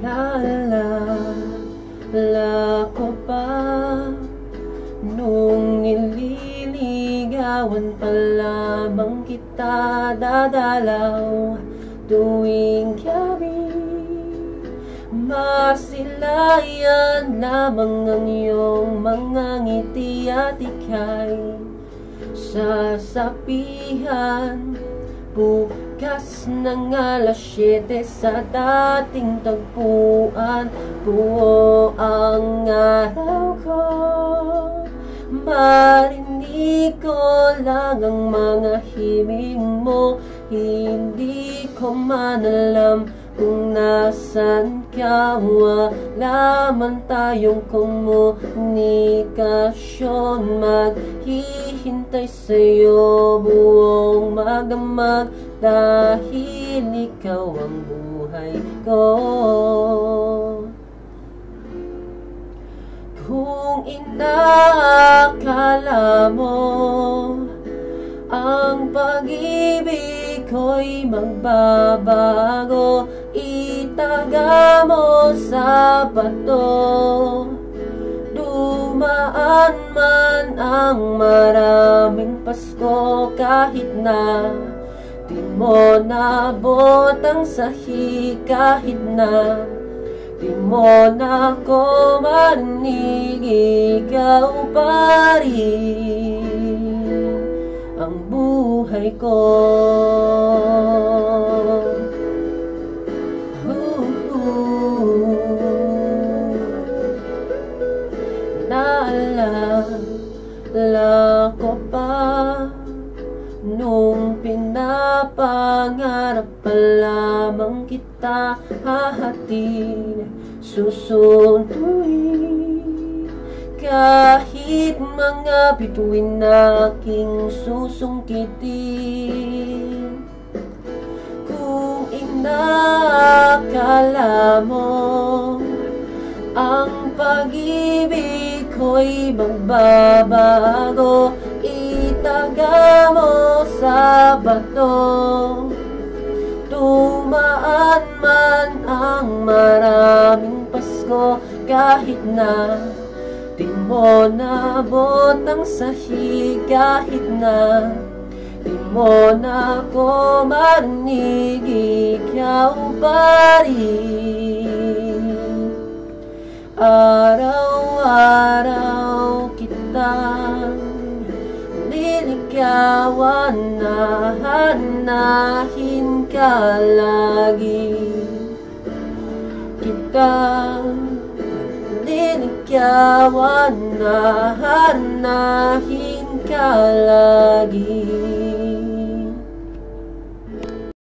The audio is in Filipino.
Naalala ko pa. Nung nililigawan pa lamang kita dadalaw Tuwing gabi Masilayan lamang ang iyong mga ngiti at ikay. Sasapihan Buhay Bukas ng alas 7 sa dating tagpuan. Buo ang araw ko. Marinig ko lang ang mga himing mo. Hindi ko man alam kung nasan ka. Wala man tayong komunikasyon. Maghihintay sa'yo buong magamag Dahil ikaw ang buhay ko. Kung inaakala mo Ang pag-ibig ko'y magbabago Itaga mo sa bato. Dumaan man ang maraming Pasko Kahit na di mo nabot ang sahi Kahit na Di mo na ko marinig, ikaw pa rin ang buhay ko. Naalala ko pa Nung pinapangarap pa lamang kita hahatid Susunduin Kahit mga bituin aking susungkitin Kung inakala mo Ang pag-ibig ko'y magbabago. Itaga mo sa bato. Tumaan man ang maraming Pasko Kahit na di mo nabot ang sahig Kahit na di mo na ko marinig Ikaw pa rin Liligawan na hanahin ka lagi. Kita Liligawan na hanahin ka lagi